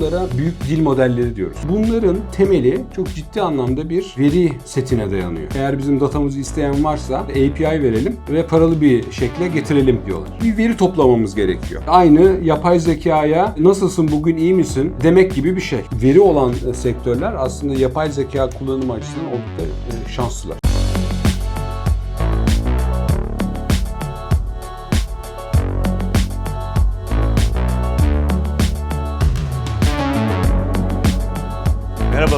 bunlara büyük dil modelleri diyoruz. Bunların temeli çok ciddi anlamda bir veri setine dayanıyor. Eğer bizim datamızı isteyen varsa API verelim ve paralı bir şekle getirelim diyorlar. Bir veri toplamamız gerekiyor. Aynı yapay zekaya nasılsın bugün iyi misin demek gibi bir şey. Veri olan sektörler aslında yapay zeka kullanımı açısından oldukça e, şanslılar.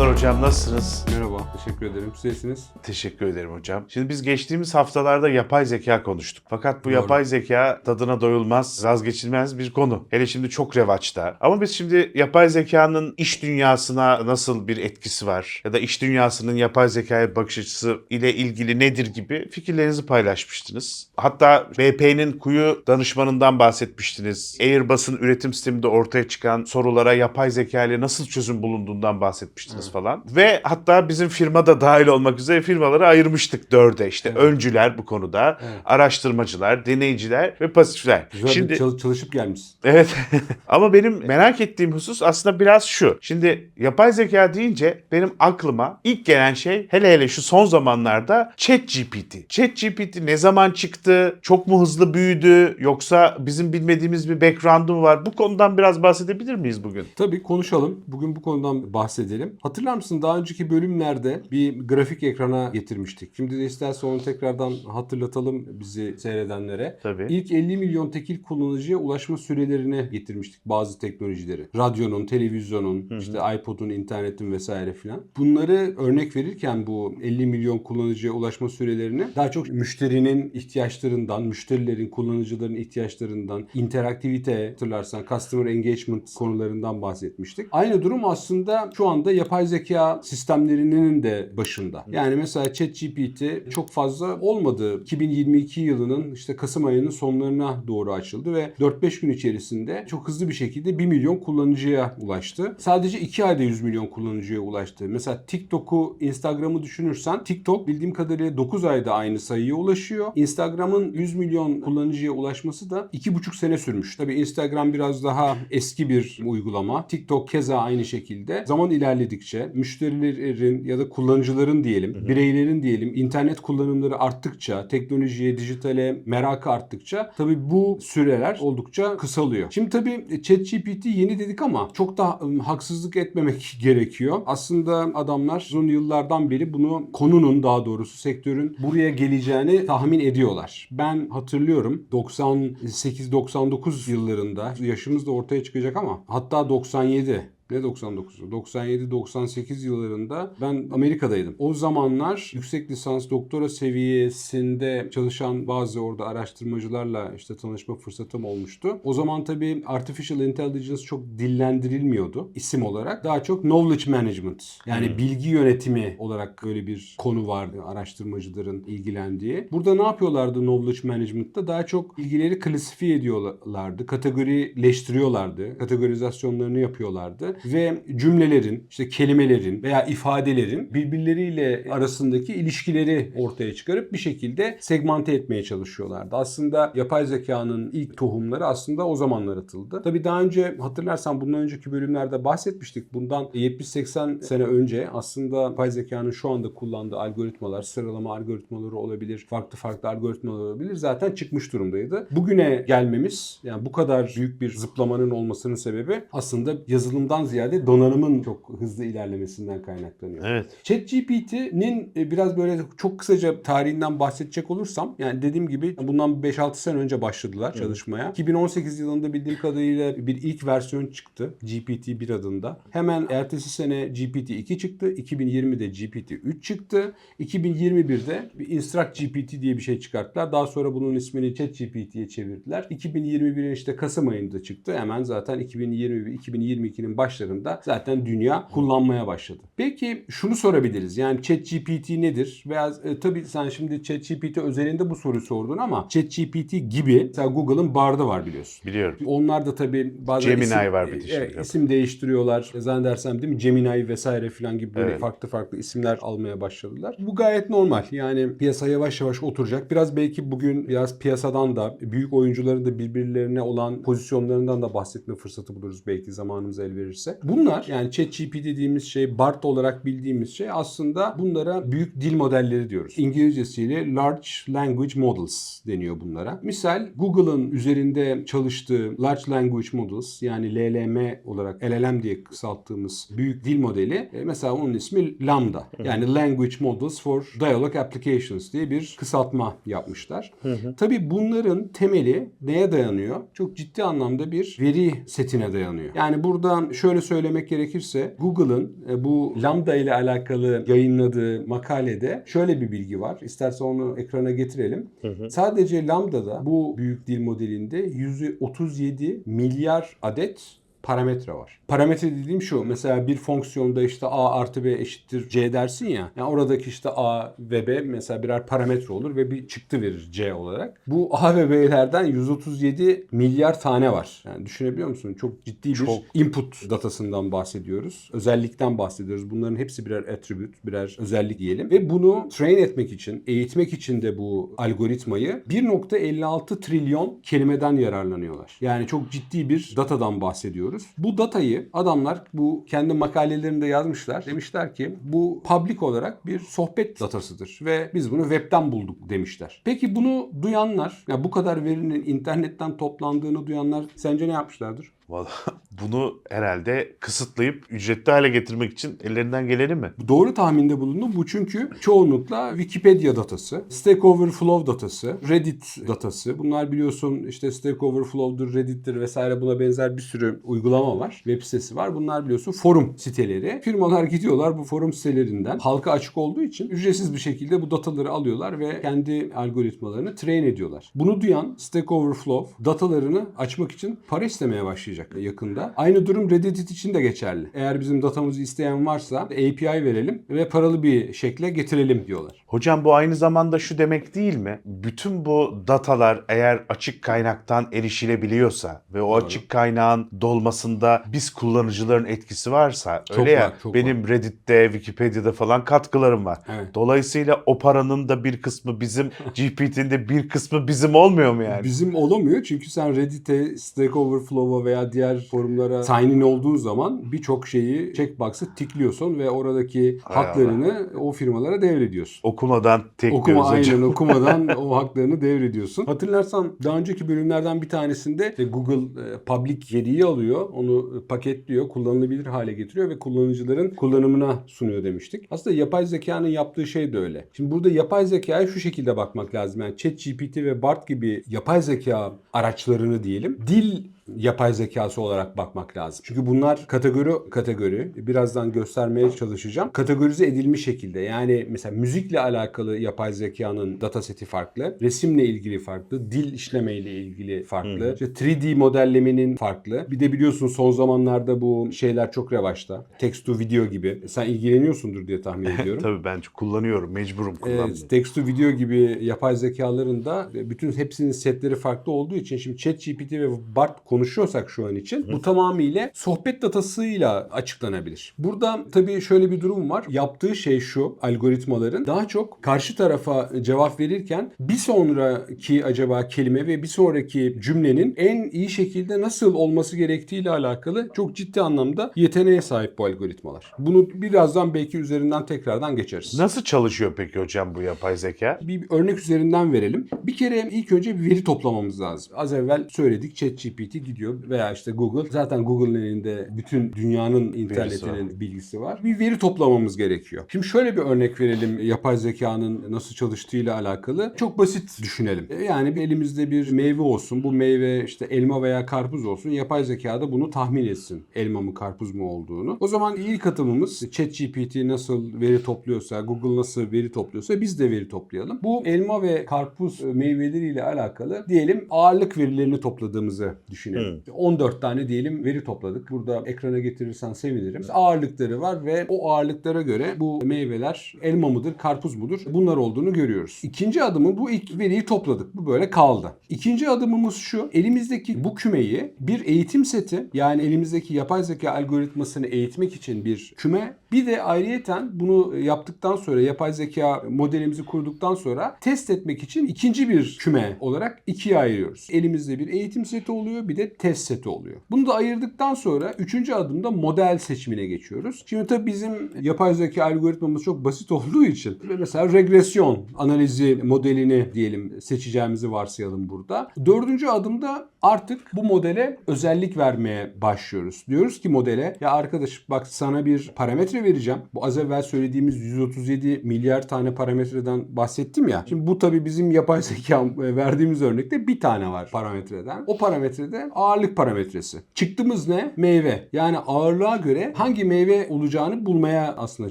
Merhabalar hocam nasılsınız? Merhaba, teşekkür ederim. Siz iyisiniz? Teşekkür ederim hocam. Şimdi biz geçtiğimiz haftalarda yapay zeka konuştuk. Fakat bu Doğru. yapay zeka tadına doyulmaz, vazgeçilmez bir konu. Hele şimdi çok revaçta. Ama biz şimdi yapay zekanın iş dünyasına nasıl bir etkisi var ya da iş dünyasının yapay zekaya bakış açısı ile ilgili nedir gibi fikirlerinizi paylaşmıştınız. Hatta BP'nin kuyu danışmanından bahsetmiştiniz. Airbus'un üretim sisteminde ortaya çıkan sorulara yapay zeka ile nasıl çözüm bulunduğundan bahsetmiştiniz falan. Ve hatta bizim firmada dahil olmak üzere firmaları ayırmıştık dörde. İşte Evet. öncüler bu konuda, Evet. araştırmacılar, deneyiciler ve pasifler. Güzel Şimdi çalışıp gelmişsin. Evet. Ama benim merak ettiğim husus aslında biraz şu. Şimdi yapay zeka deyince benim aklıma ilk gelen şey hele hele şu son zamanlarda ChatGPT. ChatGPT ne zaman çıktı? Çok mu hızlı büyüdü? Yoksa bizim bilmediğimiz bir background'u mu var? Bu konudan biraz bahsedebilir miyiz bugün? Tabii konuşalım. Bugün bu konudan bahsedelim. Hatırlar mısın daha önceki bölümlerde bir grafik ekrana getirmiştik. Şimdi de istersen onu tekrardan hatırlatalım bizi seyredenlere. Tabii. İlk 50 milyon tekil kullanıcıya ulaşma sürelerini getirmiştik bazı teknolojileri. Radyonun, televizyonun, işte iPod'un, internetin vesaire filan. Bunları örnek verirken bu 50 milyon kullanıcıya ulaşma sürelerini daha çok müşterinin ihtiyaçlarından, müşterilerin, kullanıcıların ihtiyaçlarından, interaktivite hatırlarsan customer engagement konularından bahsetmiştik. Aynı durum aslında şu anda yapay zeka sistemlerinin de başında. Yani mesela ChatGPT çok fazla olmadı. 2022 yılının işte Kasım ayının sonlarına doğru açıldı ve 4-5 gün içerisinde çok hızlı bir şekilde 1 milyon kullanıcıya ulaştı. Sadece 2 ayda 100 milyon kullanıcıya ulaştı. Mesela TikTok'u, Instagram'ı düşünürsen TikTok bildiğim kadarıyla 9 ayda aynı sayıya ulaşıyor. Instagram'ın 100 milyon kullanıcıya ulaşması da 2,5 sene sürmüş. Tabii Instagram biraz daha eski bir uygulama. TikTok keza aynı şekilde. Zaman ilerledikçe müşterilerin ya da kullanıcıların diyelim, bireylerin diyelim internet kullanımları arttıkça, teknolojiye, dijitale merakı arttıkça tabii bu süreler oldukça kısalıyor. Şimdi tabii ChatGPT yeni dedik ama çok da haksızlık etmemek gerekiyor. Aslında adamlar uzun yıllardan beri bunu konunun daha doğrusu sektörün buraya geleceğini tahmin ediyorlar. Ben hatırlıyorum 98-99 yıllarında yaşımız da ortaya çıkacak ama hatta 97 ne 99'u? 97-98 yıllarında ben Amerika'daydım. O zamanlar yüksek lisans doktora seviyesinde çalışan bazı orada araştırmacılarla işte tanışma fırsatım olmuştu. O zaman tabii Artificial Intelligence çok dillendirilmiyordu isim olarak. Daha çok Knowledge Management yani bilgi yönetimi olarak böyle bir konu vardı araştırmacıların ilgilendiği. Burada ne yapıyorlardı Knowledge Management'ta? Daha çok bilgileri klasifiye ediyorlardı. Kategorileştiriyorlardı. Kategorizasyonlarını yapıyorlardı ve cümlelerin, işte kelimelerin veya ifadelerin birbirleriyle arasındaki ilişkileri ortaya çıkarıp bir şekilde segmente etmeye çalışıyorlardı. Aslında yapay zekanın ilk tohumları aslında o zamanlar atıldı. Tabii daha önce hatırlarsan bundan önceki bölümlerde bahsetmiştik. Bundan 70-80 sene önce aslında yapay zekanın şu anda kullandığı algoritmalar, sıralama algoritmaları olabilir, farklı farklı algoritmalar olabilir. Zaten çıkmış durumdaydı. Bugüne gelmemiz yani bu kadar büyük bir zıplamanın olmasının sebebi aslında yazılımdan ziyade donanımın çok hızlı ilerlemesinden kaynaklanıyor. Evet. ChatGPT'nin e, biraz böyle çok kısaca tarihinden bahsedecek olursam yani dediğim gibi bundan 5-6 sene önce başladılar çalışmaya. 2018 yılında bildiğim kadarıyla bir ilk versiyon çıktı. GPT-1 adında. Hemen ertesi sene GPT-2 çıktı. 2020'de GPT-3 çıktı. 2021'de bir Instruct GPT diye bir şey çıkarttılar. Daha sonra bunun ismini ChatGPT'ye çevirdiler. 2021'in işte Kasım ayında çıktı. Hemen zaten 2021 2022'nin başlarında zaten dünya kullanmaya başladı. Peki şunu sorabiliriz. Yani ChatGPT nedir? Veya e, tabii sen şimdi ChatGPT özelinde bu soruyu sordun ama ChatGPT gibi mesela Google'ın Bard'ı var biliyorsun. Biliyorum. Onlar da tabii bazen Gemini isim, var bir de şimdi. isim değiştiriyorlar. E, Zannedersem değil mi? Gemini vesaire filan gibi böyle Evet. farklı farklı isimler almaya başladılar. Bu gayet normal. Yani piyasa yavaş yavaş oturacak. Biraz belki bugün biraz piyasadan da büyük oyuncuların da birbirlerine olan pozisyonlarından da bahsetme fırsatı buluruz belki zamanımız el verirse. Gerekirse. Bunlar yani ChatGPT dediğimiz şey, BART olarak bildiğimiz şey aslında bunlara büyük dil modelleri diyoruz. İngilizcesiyle Large Language Models deniyor bunlara. Misal Google'ın üzerinde çalıştığı Large Language Models yani LLM olarak LLM diye kısalttığımız büyük dil modeli e, mesela onun ismi Lambda. Yani Language Models for Dialogue Applications diye bir kısaltma yapmışlar. Tabii bunların temeli neye dayanıyor? Çok ciddi anlamda bir veri setine dayanıyor. Yani buradan şöyle söylemek gerekirse Google'ın e, bu Lambda ile alakalı yayınladığı makalede şöyle bir bilgi var. İstersen onu ekrana getirelim. Sadece Lambda'da bu büyük dil modelinde 137 milyar adet parametre var. Parametre dediğim şu mesela bir fonksiyonda işte a artı b eşittir c dersin ya. Yani oradaki işte a ve b mesela birer parametre olur ve bir çıktı verir c olarak. Bu a ve b'lerden 137 milyar tane var. Yani düşünebiliyor musun? Çok ciddi bir Çok. input datasından bahsediyoruz. Özellikten bahsediyoruz. Bunların hepsi birer attribute, birer özellik diyelim. Ve bunu train etmek için, eğitmek için de bu algoritmayı 1.56 trilyon kelimeden yararlanıyorlar. Yani çok ciddi bir datadan bahsediyoruz. Bu datayı adamlar bu kendi makalelerinde yazmışlar. Demişler ki bu public olarak bir sohbet datasıdır ve biz bunu webten bulduk demişler. Peki bunu duyanlar, ya bu kadar verinin internetten toplandığını duyanlar sence ne yapmışlardır? Bunu herhalde kısıtlayıp ücretli hale getirmek için ellerinden geleni mi? Doğru tahminde bulundum. Bu çünkü çoğunlukla Wikipedia datası, Stack Overflow datası, Reddit datası. Bunlar biliyorsun işte Stack Overflow'dur, Reddit'tir vesaire buna benzer bir sürü uygulama var. Web sitesi var. Bunlar biliyorsun forum siteleri. Firmalar gidiyorlar bu forum sitelerinden halka açık olduğu için ücretsiz bir şekilde bu dataları alıyorlar ve kendi algoritmalarını train ediyorlar. Bunu duyan Stack Overflow datalarını açmak için para istemeye başlayacak yakında. Aynı durum Reddit için de geçerli. Eğer bizim datamızı isteyen varsa API verelim ve paralı bir şekle getirelim diyorlar. Hocam bu aynı zamanda şu demek değil mi? Bütün bu datalar eğer açık kaynaktan erişilebiliyorsa ve o Doğru. açık kaynağın dolmasında biz kullanıcıların etkisi varsa Çok öyle ya var, çok benim Reddit'te, Wikipedia'da falan katkılarım var. Evet. Dolayısıyla o paranın da bir kısmı bizim, GPT'nin de bir kısmı bizim olmuyor mu yani? Bizim olamıyor çünkü sen Reddit'e, Stack Overflow'a veya diğer forumlara sign in olduğun zaman birçok şeyi checkbox'ı tikliyorsun ve oradaki Hay haklarını o firmalara devrediyorsun. Okumadan tekliyoruz Okuma hocam. aynen okumadan o haklarını devrediyorsun. Hatırlarsan daha önceki bölümlerden bir tanesinde işte Google e, public veriyi alıyor, onu paketliyor, kullanılabilir hale getiriyor ve kullanıcıların kullanımına sunuyor demiştik. Aslında yapay zekanın yaptığı şey de öyle. Şimdi burada yapay zekaya şu şekilde bakmak lazım. Yani ChatGPT ve BART gibi yapay zeka araçlarını diyelim. Dil yapay zekası olarak bakmak lazım. Çünkü bunlar kategori kategori birazdan göstermeye çalışacağım. Kategorize edilmiş şekilde. Yani mesela müzikle alakalı yapay zekanın dataseti farklı, resimle ilgili farklı, dil işlemeyle ilgili farklı, işte 3D modellemenin farklı. Bir de biliyorsun son zamanlarda bu şeyler çok revaçta. Text to video gibi. Sen ilgileniyorsundur diye tahmin ediyorum. Tabii ben kullanıyorum, mecburum kullanmaya. Evet, text to video gibi yapay zekaların da bütün hepsinin setleri farklı olduğu için şimdi ChatGPT ve BART konuşuyorsak şu an için bu tamamıyla sohbet datasıyla açıklanabilir. Burada tabii şöyle bir durum var. Yaptığı şey şu algoritmaların daha çok karşı tarafa cevap verirken bir sonraki acaba kelime ve bir sonraki cümlenin en iyi şekilde nasıl olması gerektiğiyle alakalı çok ciddi anlamda yeteneğe sahip bu algoritmalar. Bunu birazdan belki üzerinden tekrardan geçeriz. Nasıl çalışıyor peki hocam bu yapay zeka? Bir örnek üzerinden verelim. Bir kere ilk önce bir veri toplamamız lazım. Az evvel söyledik ChatGPT gidiyor veya işte Google. Zaten Google'ın elinde bütün dünyanın internetinin bilgisi var. Bir veri toplamamız gerekiyor. Şimdi şöyle bir örnek verelim yapay zekanın nasıl çalıştığıyla alakalı. Çok basit düşünelim. E, Yani bir elimizde bir meyve olsun. Bu meyve işte elma veya karpuz olsun. Yapay zeka da bunu tahmin etsin. Elma mı karpuz mu olduğunu. O zaman ilk adımımız ChatGPT nasıl veri topluyorsa, Google nasıl veri topluyorsa biz de veri toplayalım. Bu elma ve karpuz meyveleriyle alakalı diyelim ağırlık verilerini topladığımızı düşünelim. 14 tane diyelim veri topladık. Burada ekrana getirirsen sevinirim. Ağırlıkları var ve o ağırlıklara göre bu meyveler elma mıdır, karpuz mudur? Bunlar olduğunu görüyoruz. İkinci adımı bu ilk veriyi topladık. Bu böyle kaldı. İkinci adımımız şu. Elimizdeki bu kümeyi bir eğitim seti yani elimizdeki yapay zeka algoritmasını eğitmek için bir küme bir de ayrıyeten bunu yaptıktan sonra yapay zeka modelimizi kurduktan sonra test etmek için ikinci bir küme olarak ikiye ayırıyoruz. Elimizde bir eğitim seti oluyor bir de de test seti oluyor. Bunu da ayırdıktan sonra üçüncü adımda model seçimine geçiyoruz. Şimdi tabii bizim yapay zeka algoritmamız çok basit olduğu için mesela regresyon analizi modelini diyelim seçeceğimizi varsayalım burada. Dördüncü adımda artık bu modele özellik vermeye başlıyoruz. Diyoruz ki modele ya arkadaş bak sana bir parametre vereceğim. Bu az evvel söylediğimiz 137 milyar tane parametreden bahsettim ya. Şimdi bu tabii bizim yapay zeka verdiğimiz örnekte bir tane var parametreden. O parametrede ağırlık parametresi. Çıktığımız ne? Meyve. Yani ağırlığa göre hangi meyve olacağını bulmaya aslında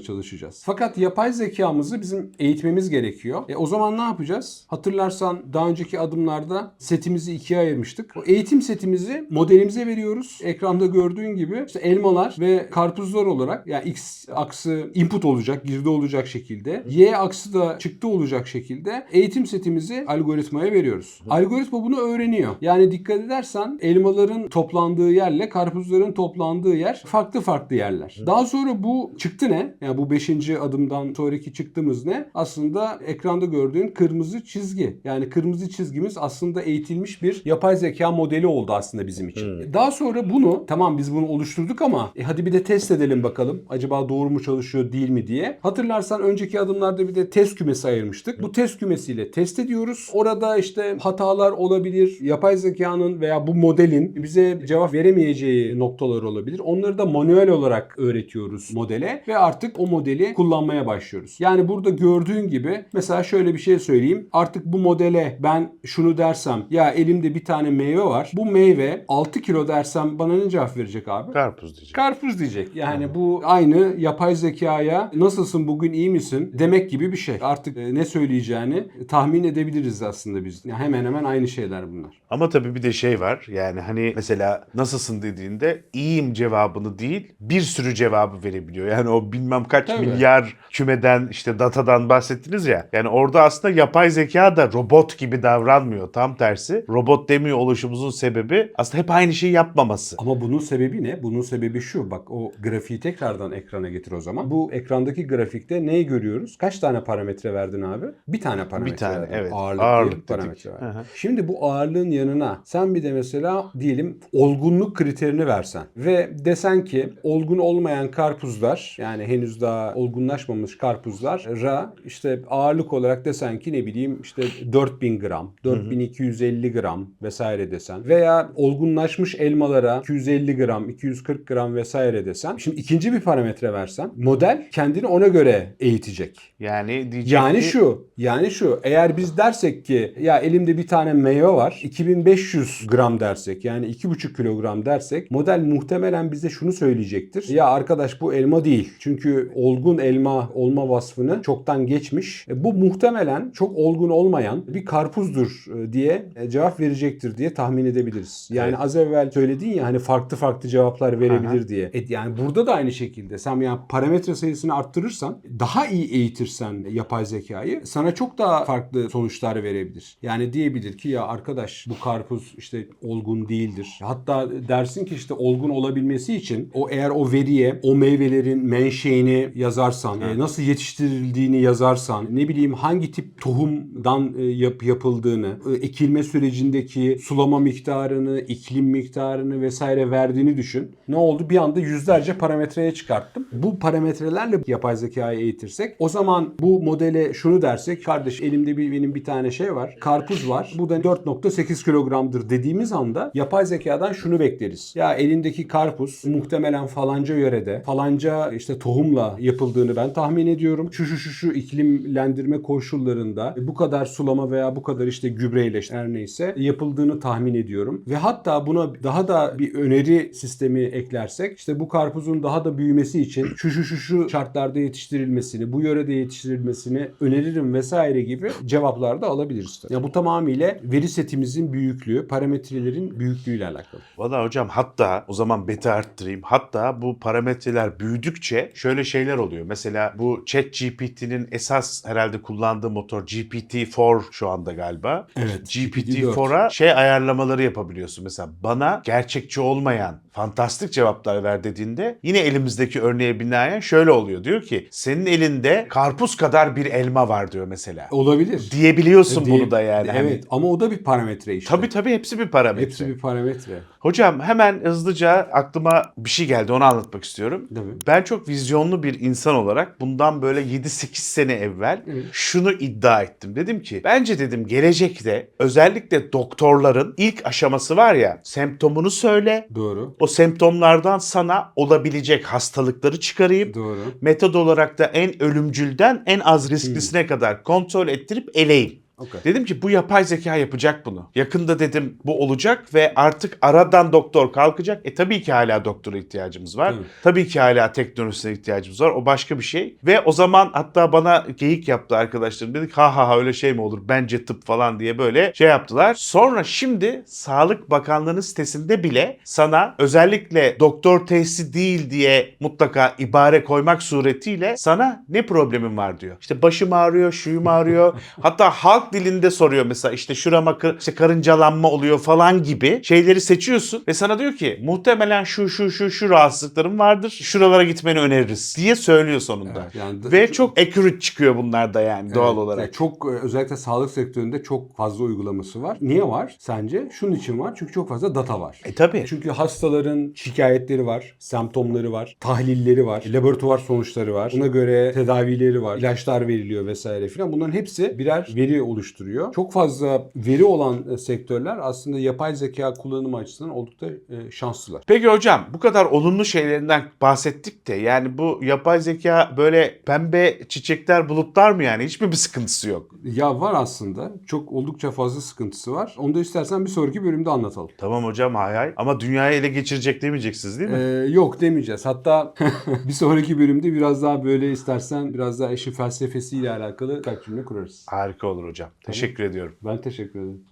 çalışacağız. Fakat yapay zekamızı bizim eğitmemiz gerekiyor. E o zaman ne yapacağız? Hatırlarsan daha önceki adımlarda setimizi ikiye ayırmıştık. O eğitim setimizi modelimize veriyoruz. Ekranda gördüğün gibi işte elmalar ve karpuzlar olarak yani x aksı input olacak, girdi olacak şekilde. Y aksı da çıktı olacak şekilde eğitim setimizi algoritmaya veriyoruz. Algoritma bunu öğreniyor. Yani dikkat edersen elmaların toplandığı yerle karpuzların toplandığı yer farklı farklı yerler. Daha sonra bu çıktı ne? Yani bu 5. adımdan sonraki çıktığımız ne? Aslında ekranda gördüğün kırmızı çizgi. Yani kırmızı çizgimiz aslında eğitilmiş bir yapay zeka modeli oldu aslında bizim için. Daha sonra bunu tamam biz bunu oluşturduk ama e hadi bir de test edelim bakalım. Acaba doğru mu çalışıyor değil mi diye. Hatırlarsan önceki adımlarda bir de test kümesi ayırmıştık. Bu test kümesiyle test ediyoruz. Orada işte hatalar olabilir. Yapay zekanın veya bu modelin bize cevap veremeyeceği noktalar olabilir. Onları da manuel olarak öğretiyoruz modele ve artık o modeli kullanmaya başlıyoruz. Yani burada gördüğün gibi mesela şöyle bir şey söyleyeyim. Artık bu modele ben şunu dersem ya elimde bir tane meyve var. Bu meyve 6 kilo dersem bana ne cevap verecek abi? Karpuz diyeceğim. Karpuz diyecek. Yani bu aynı yapay zekaya nasılsın bugün iyi misin demek gibi bir şey. Artık e, ne söyleyeceğini tahmin edebiliriz aslında biz. Yani hemen hemen aynı şeyler bunlar. Ama tabii bir de şey var. Yani hani mesela nasılsın dediğinde iyiyim cevabını değil bir sürü cevabı verebiliyor. Yani o bilmem kaç Tabii. milyar kümeden işte datadan bahsettiniz ya. Yani orada aslında yapay zeka da robot gibi davranmıyor. Tam tersi. Robot demiyor oluşumuzun sebebi aslında hep aynı şeyi yapmaması. Ama bunun sebebi ne? Bunun sebebi şu. Bak o grafiği tekrardan ekrana getir o zaman. Bu ekrandaki grafikte neyi görüyoruz? Kaç tane parametre verdin abi? Bir tane parametre Bir tane, verdin. evet. Ağırlık, Ağırlık parametre verdin. Hı hı. Şimdi bu ağırlığın yanına sen bir de mesela diyelim olgunluk kriterini versen ve desen ki olgun olmayan karpuzlar yani henüz daha olgunlaşmamış karpuzlara işte ağırlık olarak desen ki ne bileyim işte 4000 gram, 4250 gram vesaire desen veya olgunlaşmış elmalara 250 gram, 240 gram vesaire desen. Şimdi ikinci bir parametre versen model kendini ona göre eğitecek. Yani diyecek Yani ki, şu, yani şu. Eğer biz dersek ki ya elimde bir tane meyve var. 2500 gram dersek yani 2,5 kilogram dersek model muhtemelen bize şunu söyleyecektir. Ya arkadaş bu elma değil. Çünkü olgun elma olma vasfını çoktan geçmiş. E, bu muhtemelen çok olgun olmayan bir karpuzdur e, diye e, cevap verecektir diye tahmin edebiliriz. Yani Evet. az evvel söyledin ya hani farklı farklı cevaplar verebilir diye. E, yani burada da aynı şekilde sen yani parametre sayısını arttırırsan daha iyi eğitirsen yapay zekayı sana çok daha farklı sonuçlar verebilir. Yani diyebilir ki ya arkadaş bu karpuz işte olgun değildir. Hatta dersin ki işte olgun olabilmesi için o eğer o veriye o meyvelerin menşeini yazarsan, e, nasıl yetiştirildiğini yazarsan, ne bileyim hangi tip tohumdan e, yap, yapıldığını, e, ekilme sürecindeki sulama miktarını, iklim miktarını vesaire verdiğini düşün. Ne oldu? Bir anda yüzlerce parametreye çıkarttım. Bu parametrelerle yapay zekayı eğitirsek o zaman bu modele şunu dersek kardeş elimde bir, benim bir tane şey var. Karpuz var. Bu da 4.8 kilogramdır dediğimiz anda yapay zekadan şunu bekleriz. Ya elindeki karpuz muhtemelen falanca yörede falanca işte tohumla yapıldığını ben tahmin ediyorum. Şu şu şu şu iklimlendirme koşullarında bu kadar sulama veya bu kadar işte gübreyle işte her neyse yapıldığını tahmin ediyorum. Ve hatta buna daha da bir öneri sistemi eklersek işte bu karpuzun daha da büyümesi için şu şu şu şu şartlarda yetiştirilmesini, bu yörede yetiştirilmesini öneririm vesaire gibi cevaplar da alabiliriz. Ya bu tamamıyla veri setimizin büyüklüğü, parametrelerin büyüklüğüyle alakalı. Valla hocam hatta o zaman beti arttırayım. Hatta bu parametreler büyüdükçe şöyle şeyler oluyor. Mesela bu chat GPT'nin esas herhalde kullandığı motor GPT-4 şu anda galiba. Evet, GPT-4'a şey ayarlamaları yapabiliyorsun. Mesela bana gerçekçi olmayan fantastik cevaplar ver dediğinde yine elimizdeki örneğe binaen şöyle oluyor. Diyor ki senin elinde karpuz kadar bir elma var diyor mesela. Olabilir. Diyebiliyorsun Diye- bunu da yani. Hani- Evet ama o da bir parametre işte. Tabii tabii hepsi bir parametre. Hepsi Hepsi bir parametre. Hocam hemen hızlıca aklıma bir şey geldi onu anlatmak istiyorum. Tabii. Ben çok vizyonlu bir insan olarak bundan böyle 7-8 sene evvel Evet. şunu iddia ettim. Dedim ki bence dedim gelecekte özellikle doktorların ilk aşaması var ya semptomunu söyle. Doğru. O semptomlardan sana olabilecek hastalıkları çıkarayım. Doğru. Metod olarak da en ölümcülden en az risklisine kadar kontrol ettirip eleyim. Okay. Dedim ki bu yapay zeka yapacak bunu. Yakında dedim bu olacak ve artık aradan doktor kalkacak. E tabii ki hala doktora ihtiyacımız var. Tabii. Tabii ki hala teknolojisine ihtiyacımız var. O başka bir şey. Ve o zaman hatta bana geyik yaptı arkadaşlarım. Dedik ha ha ha öyle şey mi olur? Bence tıp falan diye böyle şey yaptılar. Sonra şimdi Sağlık Bakanlığı'nın sitesinde bile sana özellikle doktor tesisi değil diye mutlaka ibare koymak suretiyle sana ne problemin var diyor. İşte başım ağrıyor, şuyum ağrıyor. Hatta halk dilinde soruyor mesela işte şurama işte karıncalanma oluyor falan gibi şeyleri seçiyorsun ve sana diyor ki muhtemelen şu şu şu şu rahatsızlıkların vardır. Şuralara gitmeni öneririz diye söylüyor sonunda. Evet, yani Ve çok accurate çıkıyor bunlar da yani doğal Evet, olarak. yani çok e, özellikle sağlık sektöründe çok fazla uygulaması var. Niye var sence? Şunun için var. Çünkü çok fazla data var. E tabii. Çünkü hastaların şikayetleri var, semptomları var, tahlilleri var, laboratuvar sonuçları var. Buna göre tedavileri var, ilaçlar veriliyor vesaire filan. Bunların hepsi birer veri oluşturuyor. Çok fazla veri olan e, sektörler aslında yapay zeka kullanımı açısından oldukça e, şanslılar. Peki hocam bu kadar olumlu şeylerinden bahsettik de yani bu yapay zeka böyle pembe çiçekler bulutlar mı yani? Hiçbir bir sıkıntısı yok. Ya var aslında. Çok oldukça fazla sıkıntısı var. Onu da istersen bir sonraki bölümde anlatalım. Tamam hocam hay hay ama dünyayı ele geçirecek demeyeceksiniz değil mi? Ee, yok demeyeceğiz. Hatta bir sonraki bölümde biraz daha böyle istersen biraz daha işin felsefesiyle alakalı birkaç cümle kurarız. Harika olur hocam. Teşekkür ediyorum. Ben teşekkür ederim.